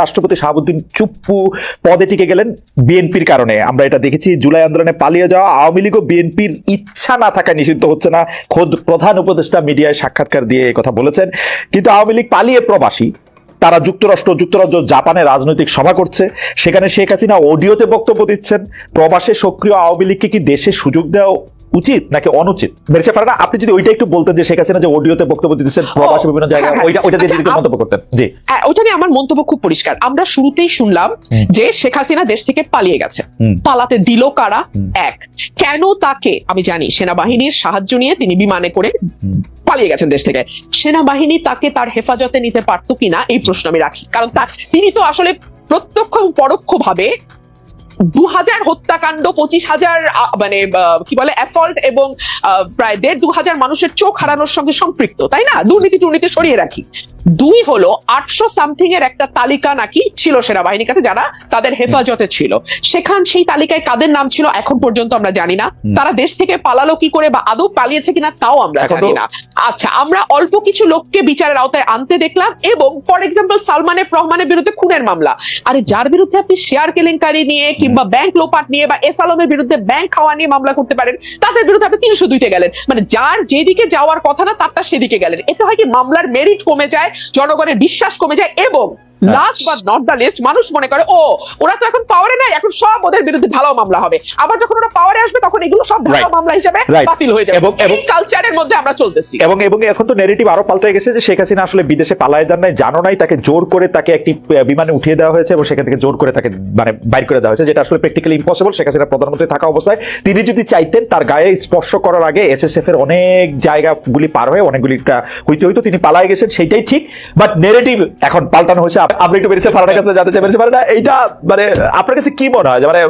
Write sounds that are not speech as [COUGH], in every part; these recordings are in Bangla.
রাষ্ট্রপতি শাহাবুদ্দিন চুপ্পু পদে টিকে গেলেন বিএনপির কারণে। আমরা এটা দেখেছি, জুলাই আন্দোলনে পালিয়ে যাওয়া আওয়ামী লীগ ও বিএনপির ইচ্ছা না থাকায় নিষিদ্ধ হচ্ছে না। খোদ প্রধান উপদেষ্টা মিডিয়ায় সাক্ষাৎকার দিয়ে কথা বলেছেন। কিন্তু আওয়ামী লীগ পালিয়ে প্রবাসী, তারা যুক্তরাষ্ট্র, যুক্তরাজ্য, জাপানে রাজনৈতিক সভা করছে। সেখানে শেখ হাসিনা অডিওতে বক্তব্য দিচ্ছেন। প্রবাসে সক্রিয় আওয়ামী লীগকে কি দেশে সুযোগ দেওয়া উচিত নাকি অনুচিত? মেরেছে ফারানা আপনি যদি ওইটা একটু বলতেন যে শেখ হাসিনা যে অডিওতে বক্তব্য দিচ্ছেন প্রবাসে বিভিন্ন জায়গায় হ্যাঁ। ওইটা ওইটা দিয়ে একটু আচ্ছা, মন্তব্য করতেন। জি। হ্যাঁ ওটা নিয়ে আমার মন্তব্য খুব পরিষ্কার। আমরা শুরুতেই শুনলাম যে শেখ হাসিনা দেশ থেকে পালিয়ে গেছে। পালাতে দিল কারা? এক কেন তাকে আমি জানি সেনাবাহিনীর সাহায্য নিয়ে তিনি বিমানে করে পালিয়ে গেছেন দেশ থেকে। সেনাবাহিনী তাকে তার হেফাজতে নিতে পারতো কিনা এই প্রশ্ন আমি রাখি। কারণ তা তিনি তো আসলে প্রত্যক্ষ এবং পরোক্ষ ভাবে দু হাজার হত্যাকাণ্ড পঁচিশ হাজার মানে কি বলে অ্যাসল্ট এবং প্রায় দেড় দু হাজার মানুষের চোখ হারানোর সঙ্গে সম্পৃক্ত তাই না? দুর্নীতি সরিয়ে রাখি। দুই হলো আটশো সামথিং এর একটা তালিকা নাকি ছিল সেনাবাহিনীর কাছে যারা তাদের হেফাজতে ছিল। সেখান সেই তালিকায় কাদের নাম ছিল এখন পর্যন্ত আমরা জানি না। তারা দেশ থেকে পালালো কি করে বা আদৌ পালিয়েছে কিনা তাও আমরা জানি না। আচ্ছা আমরা অল্প কিছু লোককে বিচারের আওতায় আনতে দেখলাম এবং ফর এক্সাম্পল সালমানের রহমানের বিরুদ্ধে খুনের মামলা। আরে যার বিরুদ্ধে আপনি শেয়ার কেলেঙ্কারি নিয়ে কিংবা ব্যাংক লোপাট নিয়ে বা এস আলমের বিরুদ্ধে ব্যাংক খাওয়া নিয়ে মামলা করতে পারেন তাদের বিরুদ্ধে আপনি তিনশো দুইতে গেলেন। মানে যার যেদিকে যাওয়ার কথা না তারটা সেদিকে গেলেন। এতে হয় কি মামলার মেরিট কমে যায় জনগণের বিশ্বাস কমে যায় এবং লাস্ট নট দ্য লিস্ট মানুষ মনে করে ও ওরা তো এখন পাওয়ারে নাই এখন সব ওদের বিরুদ্ধে ঢালাও মামলা হবে। আবার যখন ওরা পাওয়ারে আসবে তখন এগুলো সব Right. মামলা হিসেবে বাতিল হয়ে যাবে। এবং- এই কালচারের মধ্যে আমরা চলতেছি। এবং এবং এখন তো নেগেটিভ আরও পাল্টে গেছে যে শেখ হাসিনা আসলে বিদেশে পালায় যান নাই জানো নাই তাকে জোর করে তাকে একটি বিমানে উঠিয়ে দেওয়া হয়েছে এবং সেখান থেকে জোর করে তাকে মানে বাইর করে দেওয়া হয়েছে যেটা আসলে প্র্যাকটিক্যালি ইম্পসিবল শেখ হাসিনা প্রধানমন্ত্রী থাকা অবস্থায় তিনি যদি চাইতেন, তার গায়ে স্পর্শ করার আগে এসএসএফ এর অনেক জায়গাগুলি পার হয়ে অনেকগুলিটা হইতে হইতো, তিনি পালায় গেছেন, সেইটাই ঠিক। বাট নেগেটিভ এখন পাল্টানো হয়েছে। আপনি একটু বেরিয়েছে ফারানের কাছে, জানতে চাই বেরিয়েছে ফারানা। এইটা মানে আপনার কাছে কি মনে হয়? মানে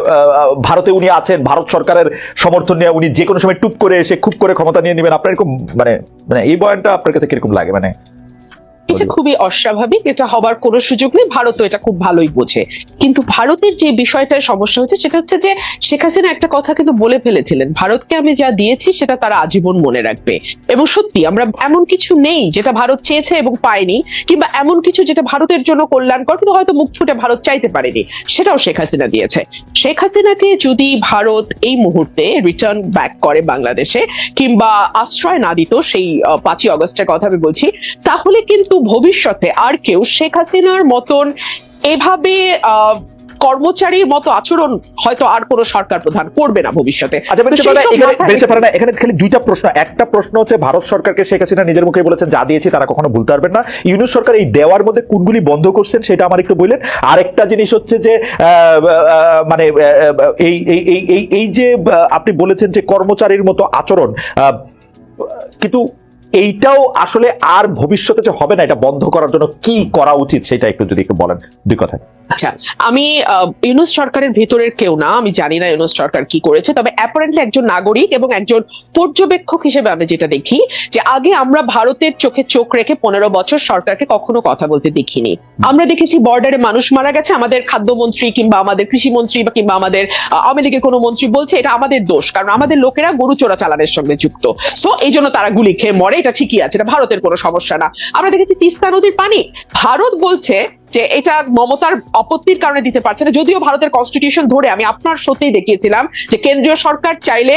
ভারতে উনি আছেন, ভারত সরকারের সমর্থন নিয়ে উনি যে কোনো সময় টুপ করে এসে খুব করে ক্ষমতা নিয়ে নেবেন, আপনার এরকম মানে মানে এই বয়ানটা আপনার কাছে কীরকম লাগে? মানে এটা খুবই অস্বাভাবিক এটা হবার কোনো সুযোগ নেই ভারত এটা খুব ভালোই বোঝে। কিন্তু ভারতের যে বিষয়টার সমস্যা হচ্ছে সেটা হচ্ছে যে শেখ হাসিনা একটা কথা কিন্তু বলে ফেলেছিলেন ভারতকে আমি যা দিয়েছি সেটা তারা আজীবন মনে রাখবে। এবং সত্যি আমরা এমন কিছু নেই যেটা ভারত চেয়েছে এবং পায়নি কিংবা এমন কিছু যেটা ভারতের জন্য কল্যাণকর কিন্তু হয়তো মুখ ফুটে ভারত চাইতে পারেনি সেটাও শেখ হাসিনা দিয়েছে। শেখ হাসিনাকে যদি ভারত এই মুহূর্তে রিটার্ন ব্যাক করে বাংলাদেশে কিংবা আশ্রয় না দিত সেই পাঁচই অগস্টের কথা আমি বলছি তাহলে কিন্তু ভবিষ্যতে আর কেউ শেখ হাসিনার মতন এভাবে কর্মচারীর মতো আচরণ হয়তো আর কোনো সরকার প্রধান করবে না ভবিষ্যতে। আচ্ছা এখানে খালি দুইটা প্রশ্ন। একটা প্রশ্ন হচ্ছে ভারত সরকারকে শেখ হাসিনা নিজের মুখে বলেছেন যা দিয়েছি তারা কখনো ভুলতে পারবেন না। ইউনুস সরকার এই দেওয়ার মধ্যে কোনগুলি বন্ধ করছেন সেটা আমার একটু বললেন। আরেকটা জিনিস হচ্ছে যে মানে এই এই এই যে আপনি বলেছেন যে কর্মচারীর মতো আচরণ আহ, কিন্তু এইটাও আসলে আর ভবিষ্যতে যে হবে না, এটা বন্ধ করার জন্য কি করা উচিত সেটা একটু যদি একটু বলেন। দুই কথা আচ্ছা আমি ইউনুস সরকারের ভেতরের কেউ না, আমি জানি না ইউনুস সরকার কি করেছে, তবে অ্যাপারেন্টলি একজন নাগরিক এবং একজন পর্যবেক্ষক হিসেবে আমি যেটা দেখি, যে আগে আমরা ভারতের চোখে চোখ রেখে পনেরো বছর সরকারকে কখনো কথা বলতে দেখিনি। আমরা দেখেছি বর্ডারে মানুষ মারা গেছে, আমাদের খাদ্যমন্ত্রী কিংবা আমাদের কৃষিমন্ত্রী বা কিংবা আমাদের আওয়ামী লীগের কোনো মন্ত্রী বলছে, এটা আমাদের দোষ, কারণ আমাদের লোকেরা গরু চোরা চালানের সঙ্গে যুক্ত। সো এই জন্য তারা গুলি খেয়ে মরে, এটা ঠিকই আছে, এটা ভারতের কোনো সমস্যা না। আমরা দেখেছি তিস্তা নদীর পানি, ভারত বলছে যে এটা মমতার আপত্তির কারণে দিতে পারছে না। যদিও ভারতের কনস্টিটিউশন ধরে আমি আপনার সত্যিই দেখিয়েছিলাম যে কেন্দ্রীয় সরকার চাইলে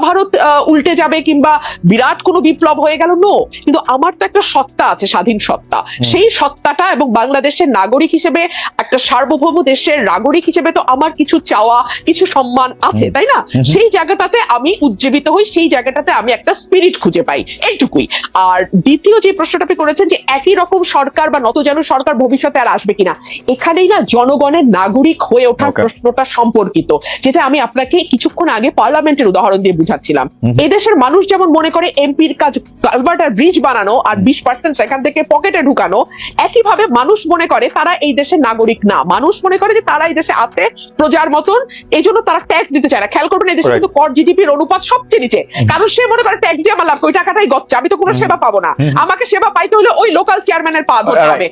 মহাভারত উল্টে যাবে কিংবা বিরাট কোনো বিপ্লব হয়ে গেল? নো কিন্তু আমার তো একটা সত্তা আছে স্বাধীন সত্তা। সেই সত্তাটা এবং বাংলাদেশের নাগরিক হিসেবে একটা সার্বভৌম দেশের নাগরিক হিসেবে তো আমার কিছু চাওয়া কিছু সম্মান আছে তাই না? সেই জায়গাটাতে আমি উজ্জীবিত হই সেই জায়গাটাতে আমি একটা স্পিরিট খুঁজে পাই। এইটুকুই। আর দ্বিতীয় যে প্রশ্নটা আপনি করেছেন যে একই রকম সরকার বা নতজানু সরকার ভবিষ্যতে আর আসবে কিনা এখানেই না জনগণের নাগরিক হয়ে ওঠার প্রশ্নটা সম্পর্কিত যেটা আমি আপনাকে কিছুক্ষণ আগে পার্লামেন্টের উদাহরণ দিয়ে বুঝাই বোঝাচ্ছিলাম এদেশের মানুষ যেমন মনে করে এমপির কাজ কালভার্টার ব্রিজ বানানো আর বিশ পার্সেন্ট সেখান থেকে পকেটে ঢুকানো একইভাবে মানুষ মনে করে তারা এই দেশের নাগরিক না। মানুষ মনে করে যে তারা এই দেশে আছে প্রজার মতন এই জন্য তারা ট্যাক্স দিতে চায় না। খেয়াল করবেন এই দেশে কিন্তু কর জিডিপির অনুপাত সবচেয়ে নিচে। কারণ সে মনে করে ট্যাক্স দিয়ে আমার লাভ ওই টাকাটাই গচ্ছা আমি তো কোনো সেবা পাবো না। আমাকে সেবা পাইতে হলে ওই লোকাল চেয়ারম্যানের পা ধরতে হবে।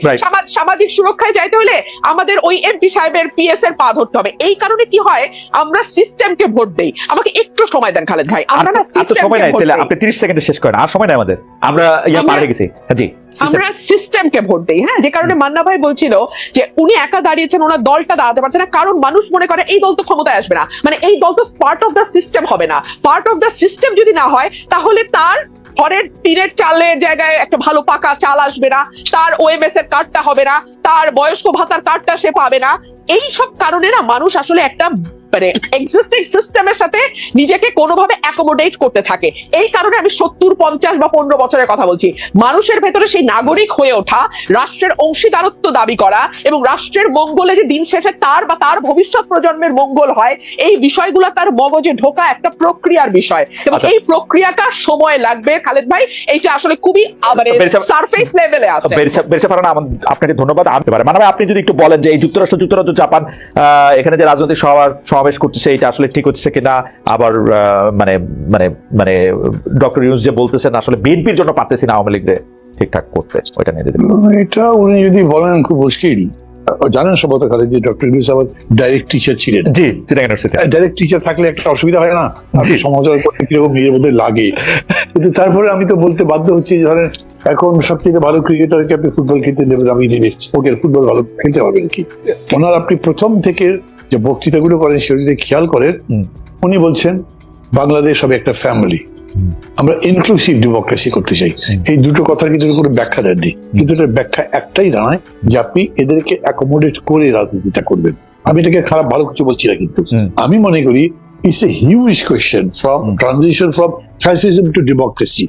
সামাজিক সুরক্ষায় যাইতে হলে আমাদের ওই এমপি সাহেবের পিএস এর পা ধরতে হবে। এই কারণে কি হয় আমরা সিস্টেমকে ভোট দেই। আমাকে একটু সময় দেন খালেদ। ভাই আমরা না সিস্টেম সময় নাই তাহলে আপনি তিরিশ সেকেন্ডে শেষ করেন আর সময় নাই আমাদের আমরা ইয়া পার পারে গেছি হ্যাঁ, জি। আমরা সিস্টেমকে ভোট দেই হ্যাঁ? যে কারণে মান্না ভাই বলছিল যে উনি একা দাঁড়িয়েছেন ওনার দলটা দাঁড়াতে পারছে না। কারণ মানুষ মনে করে এই দল তো ক্ষমতায় আসবে না। মানে এই দল তো পার্ট অফ দ্য সিস্টেম হবে না। পার্ট অফ দ্য সিস্টেম যদি না হয় তাহলে তার ঘরের টিনের চালের জায়গায় একটা ভালো পাকা চাল আসবে না। তার ওএমএস এর কার্ডটা হবে না। তার বয়স্ক ভাতার কার্ডটা সে পাবে না। এই সব কারণে না মানুষ আসলে একটা মানে এক্সিস্টিং সিস্টেমের সাথে নিজেকে কোনোভাবে অ্যাকোমোডেট করতে থাকে। এই কারণে আমি সত্তর পঞ্চাশ বা পনেরো বছরের কথা বলছি। মানুষের ভেতরে সেই নাগরিক হয়ে ওঠা রাষ্ট্রের অংশীদারত্ব দাবি করা এবং রাষ্ট্রের মঙ্গলে যে দিন শেষে তার বা তার ভবিষ্যৎ প্রজন্মের মঙ্গল হয় এই বিষয়গুলো তার মগজে ঢোকা একটা প্রক্রিয়ার বিষয়। এবং আচ্ছা। এই প্রক্রিয়াটা সময় লাগবে খালেদ ভাই এইটা আসলে খুবই মানে সারফেস লেভেলে আছে। বেরিসা- আমার- আপনাকে ধন্যবাদ। আনতে পারে। মানে ভাই, আপনি যদি একটু বলেন যে এই যুক্তরাষ্ট্র যুক্তরাজ্য জাপান আহ, এখানে যে রাজনৈতিক সভা- সমাবেশ করতেছে এটা আসলে ঠিক হচ্ছে কিনা? আবার মানে মানে মানে ডক্টর ইউনুস যে বলতেছেন আসলে বিএনপির জন্য পারতেছি না আওয়ামী লীগরে। ঠিকঠাক করতে ওইটা নিয়ে যদি এটা উনি যদি বলেন খুব মুশকিল। জানেন সম্ভবত খালি যে ডক্টর ইউনুস আবার ডাইরেক্ট টিচার ছিলেন। জি চিটাং ইউনিভার্সিটি ডাইরেক্ট টিচার থাকলে একটা অসুবিধা হয় না? জি। সমাজের করতে কীরকম নিজের মধ্যে লাগে। কিন্তু তারপরে আমি তো বলতে বাধ্য হচ্ছি ধরেন এখন সবচেয়ে ভালো ক্রিকেটারকে আপনি ফুটবল খেলতে দেবেন আমি দিনে ওকে ফুটবল ভালো খেলতে পারবেন কি? ওনার আপনি প্রথম থেকে যে বক্তৃতাগুলো করেন সেগুলো যদি খেয়াল করেন উনি বলছেন বাংলাদেশ হবে একটা ফ্যামিলি। আমরা ইনক্লুসিভ ডেমোক্রেসি করতে চাই। এই দুটো কথার কিন্তু কোনো ব্যাখ্যা দেননি। কিন্তু এটার ব্যাখ্যা একটাই দাঁড়ায় যে আপনি এদেরকে অ্যাকোমোডেট করে রাজনীতিটা করবেন। আমি এটাকে খারাপ ভালো কিছু বলছি না কিন্তু। আমি মনে করি it's a huge question from transition from fascism to democracy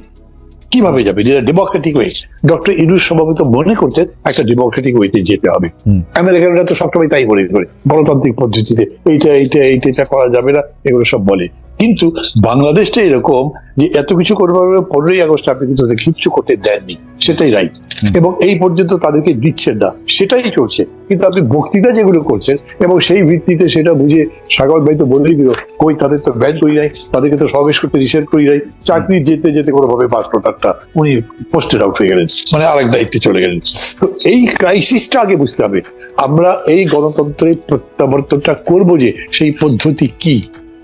কীভাবে যাবে? এটা ডেমোক্রেটিক ওয়ে ডক্টর ইনুস সম্ভবত মনে করতেন একটা ডেমোক্রেটিক ওয়েতে যেতে হবে। আমেরিকানরা তো সবসময় তাই বলে করে। গণতান্ত্রিক পদ্ধতিতে এইটা এইটা এইটা করা যাবে না এগুলো সব বলে। কিন্তু বাংলাদেশটা এরকম যে এত কিছু করবার পনেরোই আগস্ট আপনি কিন্তু কিচ্ছু করতে দেননি। সেটাই রাইট এবং এই পর্যন্ত তাদেরকে দিচ্ছেন না। সেটাই চলছে। কিন্তু আপনি বক্তৃতা যেগুলো করছেন এবং সেই ভিত্তিতে সেটা বুঝে সাগর ভাই তো বলেই দিল কই তাদের তো ব্যান করি নাই তাদেরকে তো সমাবেশ করতে নিষেধ করি নাই। চাকরি যেতে যেতে কোনোভাবে পাস প্রতারটা উনি পোস্টেড আউট হয়ে গেলেন মানে আরেক দায়িত্বে চলে গেলেন। তো এই ক্রাইসিসটা আগে বুঝতে হবে। আমরা এই গণতন্ত্রের প্রত্যাবর্তনটা করব যে সেই পদ্ধতি কি?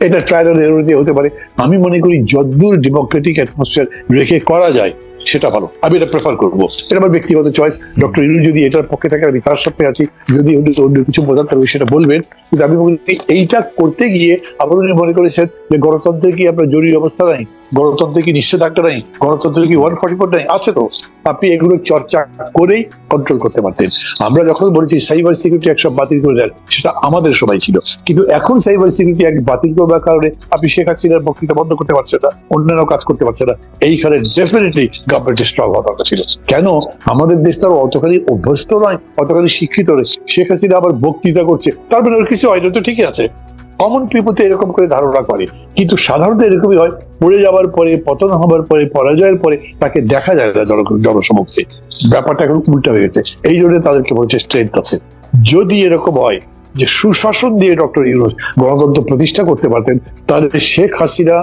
এটা ট্রায়াল এরর দিয়ে হতে পারে। আমি মনে করি যদ্দূর ডেমোক্রেটিক অ্যাটমসফিয়ার রেখে করা যায়, সেটা ভালো। আমি এটা প্রেফার করব। এটা আমার ব্যক্তিগত চয়েস ডক্টর ইনু যদি এটার পক্ষে থাকে, আমি তার সাথে আছি। যদি অন্য কিছু বোঝার থাকবে সেটা বলবেন। কিন্তু আমি এইটা করতে গিয়ে আবার মনে করেছেন যে গণতন্ত্রে কি আপনার জরুরি অবস্থা নাই? গণতন্ত্রে কি নিষেধাজ্ঞা নাই? গণতন্ত্রে কি ওয়ান ফর্টি ফোর নাই? আছে তো। আপনি এগুলো চর্চা করেই কন্ট্রোল করতে পারতেন। আমরা যখন বলেছি সাইবার সিকিউরিটি একসব বাতিল করে দেন, সেটা আমাদের সবাই ছিল। কিন্তু এখন সাইবার সিকিউরিটি এক বাতিল করবার কারণে আপনি শেখ হাসিনার বক্তৃতা বন্ধ করতে পারছেন না, অন্যান্য কাজ করতে পারছে না। এইখানে ডেফিনেটলি গভর্নমেন্টের স্ট্রং হওয়া দরকার ছিল। কেন? আমাদের দেশ তার অতখানি অভ্যস্ত নয়, অতখানি শিক্ষিত নয়। শেখ হাসিনা আবার বক্তৃতা করছে। তার মানে ওর কিছু হয় তো ঠিকই আছে। কমন পিপল তো এরকম করে ধারণা করে। কিন্তু সাধারণত এরকমই হয় পড়ে যাওয়ার পরে, পতন হবার পরে, পরাজয়ের পরে তাকে দেখা যায় না জনসমক্ষে। ব্যাপারটা এখন উল্টা হয়ে গেছে। এই জন্য তাদেরকে বলছে স্ট্রেংথ আছে যদি এরকম হয় যে সুশাসন দিয়ে ডক্টর ইউনুস গণতন্ত্র প্রতিষ্ঠা করতে পারতেন, তাহলে শেখ হাসিনা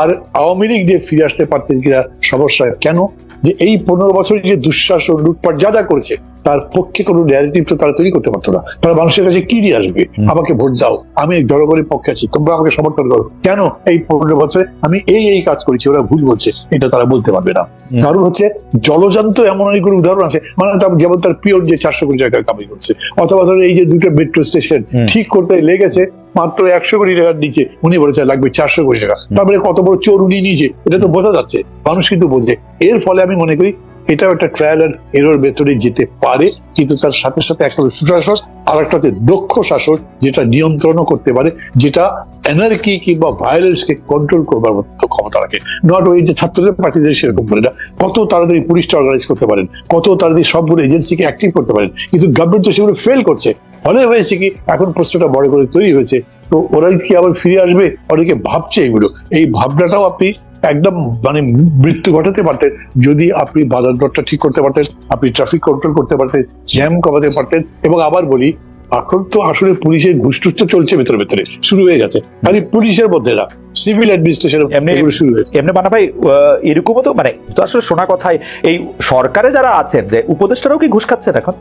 আর আওয়ামী লীগ দিয়ে ফিরে আসতে পারতেন কিনা সমস্যা কেন? যে এই পনেরো বছর যে দুঃশাসন, লুটপাট যা যা করেছে তার পক্ষে কোনো ন্যারেটিভ তো তারা তৈরি করতে পারতো না। তারা মানুষের কাছে কি নিয়ে আসবে? আমাকে ভোট দাও আমি জনগণের পক্ষে আছি তোমরা আমাকে সমর্থন করো। কেন এই পনেরো বছরে আমি এই এই কাজ করেছি ওরা ভুল বলছে এটা তারা বলতে পারবে না। কারণ হচ্ছে জলজান্ত এমন অনেকগুলো উদাহরণ আছে মানে যেমন তার পিওর যে চারশো কোটি টাকা কামাই করছে অথবা ধরো এই যে দুটো মেট্রো স্টেশন ঠিক করতে লেগেছে মাত্র একশো কোটি টাকার নিচে উনি বলেছে লাগবে চারশো কোটি টাকা। তারপরে কত বড় চোর উনি নিজে এটা তো বোঝা যাচ্ছে মানুষ কিন্তু বোঝে। এর ফলে আমি মনে করি এটাও একটা ট্রায়াল এন্ড এরোর ভেতরে যেতে পারে, কিন্তু তার সাথে সাথে একটা সুশাসন আর একটা হচ্ছে দক্ষ শাসন যেটা নিয়ন্ত্রণও করতে পারে, যেটা এনার্কি কিংবা ভায়োলেন্স কে কন্ট্রোল করবার মতো ক্ষমতা রাখে। নট ওই যে ছাত্রদের পার্টিদের সেরকম করে না, কত তাড়াতাড়ি পুলিশটা অর্গানাইজ করতে পারেন, কত তাড়াতাড়ি সবগুলো এজেন্সিকে অ্যাক্টিভ করতে পারেন, কিন্তু গভর্নমেন্ট তো সেগুলো ফেল করছে। ফলে হয়েছে কি, এখন প্রশ্নটা বড় করে তৈরি হয়েছে তো ওরাই কি আবার ফিরে আসবে? অনেকে ভাবছে এগুলো। এই ভাবনাটাও আপনি একদম মানে মৃত্যু ঘটাতে পারতেন। যদি আপনি বাজার দরটা ঠিক করতে পারতেন আপনি ট্রাফিক কন্ট্রোল করতে পারতেন জ্যাম কমাতে পারতেন এবং আবার বলি এখন তো আসলে পুলিশের ঘুষটুস তো চলছে ভেতরে ভেতরে শুরু হয়ে গেছে। খালি পুলিশের মধ্যে না সিভিল অ্যাডমিনিস্ট্রেশন এমনি- শুরু হয়েছে। এমনি মানা ভাই আহ, এরকমও তো মানে তো আসলে শোনা কথাই। এই সরকারে যারা আছেন যে উপদেষ্টারাও কি ঘুষ খাচ্ছেন এখন?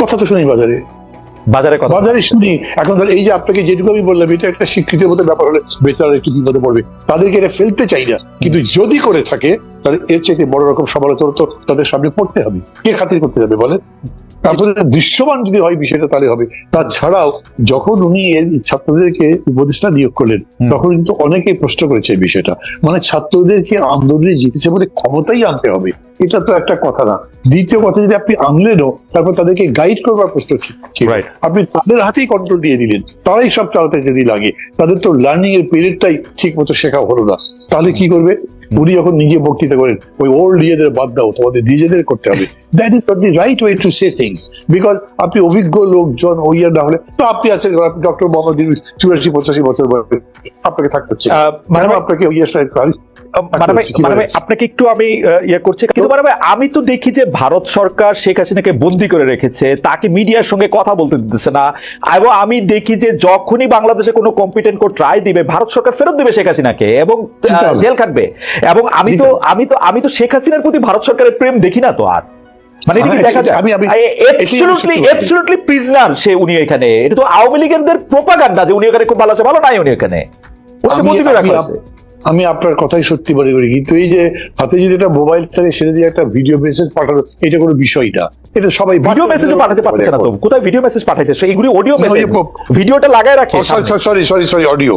কথা তো শুনি বাজারে। বাজারে কথা বাজারে শুনি। এখন ধর এই যে আপনাকে যেটুকু আমি বললাম, এটা একটা স্বীকৃতির মতো ব্যাপার হলে বেচারা একটু বিপদে পড়বে। তাদেরকে এটা ফেলতে চাই না। কিন্তু যদি করে থাকে তাহলে এর চাইতে বড় রকম সমালোচনা তো তাদের সামনে পড়তে হবে। কে খাতির করতে যাবে বলেন? তারপরে দৃশ্যমান যদি হয় বিষয়টা তাহলে হবে। তাছাড়াও যখন উনি ছাত্রদেরকে উপদেষ্টা নিয়োগ করলেন তখন কিন্তু অনেকেই প্রশ্ন করেছে এই বিষয়টা। মানে ছাত্রদেরকে আন্দোলনে জিতেছে বলে ক্ষমতাই আনতে হবে। এটা তো একটা কথা না। দ্বিতীয় কথা যদি আপনি আনলেনও তারপর তাদেরকে গাইড করবার প্রশ্ন. আপনি তাদের হাতেই কন্ট্রোল দিয়ে দিলেন। তারাই সব চালাতে যদি লাগে তাদের তো লার্নিং এর পিরিয়ডটাই ঠিক মতো শেখা হলো না। তাহলে কি করবে? উনি যখন নিজে বক্তৃতা করেন ওই ওল্ড ইয়েদের বাদ দাও তোমাদের নিজেদের করতে হবে। That is not the right way to say things because আপনি অভিজ্ঞ লোকজন ওই না হলে তো আপনি আছেন ডক্টর মোহাম্মদ ইউনুস চুরাশি পঁচাশি বছর বয়সে। আপনাকে থাকতে হচ্ছে। ম্যাডাম আপনাকে ওই ইয়ের আপনাকে একটু আমি ইয়ে করছি। কিন্তু আমি তো দেখি যে ভারত সরকার শেখ হাসিনাকে বন্দি করে রেখেছে। তাকে মিডিয়ার সঙ্গে কথা বলতে দিতেছে না। এবং আমি দেখি যে যখনই বাংলাদেশে কোনো কম্পিটেন্ট কোর্ট রায় দিবে ভারত সরকার ফেরত দিবে শেখ হাসিনাকে এবং। জেল খাটবে। এবং আমি তো আমি তো আমি তো শেখ হাসিনার প্রতি ভারত সরকারের প্রেম দেখি না তো আর। মানে আমি- আমি- অ্যাবসলিউটলি অ্যাবসলিউটলি প্রিজনার সে উনি এখানে। এটা তো আওয়ামী লীগের প্রোপাগান্ডা যে উনি এখানে খুব ভালো আছে ভালো নাই উনি এখানে। ওনাকে বন্দি করে রাখা আমি- আপনার কথাই সত্যি মনে করি। কিন্তু এই যে হাতে যদি একটা মোবাইল থাকে সেটা দিয়ে একটা ভিডিও মেসেজ পাঠানো এটা কোনো বিষয় না। এটা সবাই ভিডিও মেসেজ পাঠাতে পারছে না তো? কোথায় ভিডিও মেসেজ পাঠাইছে? সে এগুলি অডিও মেসেজ ভিডিওটা লাগায় রাখে সরি সরি সরি অডিও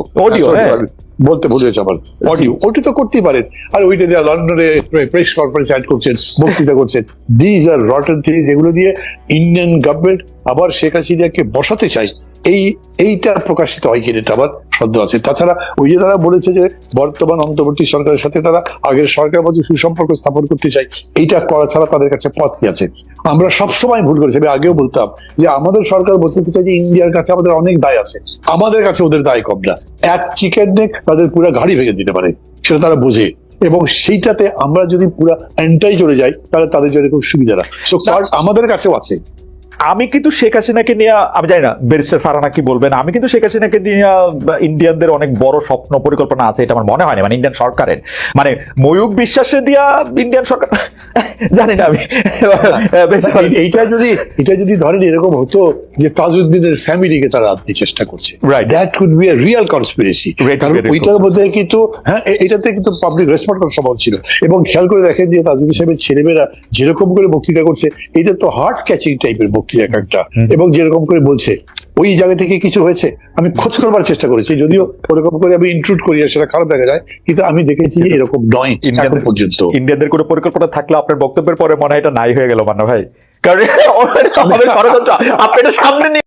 হ্যাঁ। বলতে ভুলে গেছে আমার। অডিও ওটি তো করতেই পারেন। আর ওইটা দিয়ে লন্ডনে প্রেস কনফারেন্স অ্যাড করছেন বক্তৃতা করছেন। দিজ আর রটেন থিংস এগুলো দিয়ে ইন্ডিয়ান গভর্নমেন্ট আবার শেখ হাসিনাকে বসাতে চাই এই এইটা প্রকাশিত হয় কিনা এটা আমার সন্দেহ আছে। তাছাড়া ওই যে তারা বলেছে যে বর্তমান অন্তর্বর্তী সরকারের সাথে তারা আগের সরকারের মধ্যে সুসম্পর্ক স্থাপন করতে চাই এইটা করা ছাড়া তাদের কাছে পথ কি আছে? আমরা সবসময় ভুল করেছি। আমি আগেও বলতাম যে আমাদের সরকার বলতে চাই যে ইন্ডিয়ার কাছে আমাদের অনেক দায় আছে। আমাদের কাছে ওদের দায় কম না। এক চিকেন নেক তাদের পুরো গাড়ি ভেঙে দিতে পারে সেটা তারা বোঝে। এবং সেইটাতে আমরা যদি পুরো এন্টাই চলে যাই তাহলে তাদের জন্য খুব সুবিধা না। আমাদের কাছেও আছে। আমি কিন্তু শেখ হাসিনাকে নিয়ে আমি জানি না ব্যারিস্টার ফারানা কি বলবেন? আমি কিন্তু শেখ হাসিনাকে নিয়ে ইন্ডিয়ানদের অনেক বড় স্বপ্ন পরিকল্পনা আছে এটা আমার মনে হয় না মানে ইন্ডিয়ান সরকারের। মানে ময়ূক বিশ্বাসে দিয়া ইন্ডিয়ান সরকার [LAUGHS] জানি না আমি। এইটা যদি এটা যদি ধরেন এরকম হতো যে তাজউদ্দিনের ফ্যামিলিকে তারা আনতে চেষ্টা করছে. That could be a real conspiracy কারণ ওইটার মধ্যে কিন্তু হ্যাঁ এটাতে কিন্তু পাবলিক রেসপন্ড করার সম্ভব ছিল। এবং খেয়াল করে দেখেন যে তাজউদ্দিন সাহেবের ছেলেমেয়েরা যেরকম করে বক্তৃতা করছে এটা তো হার্ট ক্যাচিং টাইপের এক একটা। এবং যেরকম করে বলছে ওই জায়গা থেকে কিছু হয়েছে আমি খোঁজ করবার চেষ্টা করেছি যদিও ওরকম করে আমি ইনক্লুড করি সেটা খারাপ দেখা যায় কিন্তু আমি দেখেছি এরকম নয় পর্যন্ত। ইন্ডিয়ানদের কোনো পরিকল্পনা থাকলে আপনার বক্তব্যের পরে মনে হয় এটা নাই হয়ে গেল মানে ভাই। কারণ [LAUGHS] আমাদের ষড়যন্ত্র আপনি এটা সামনে নিয়ে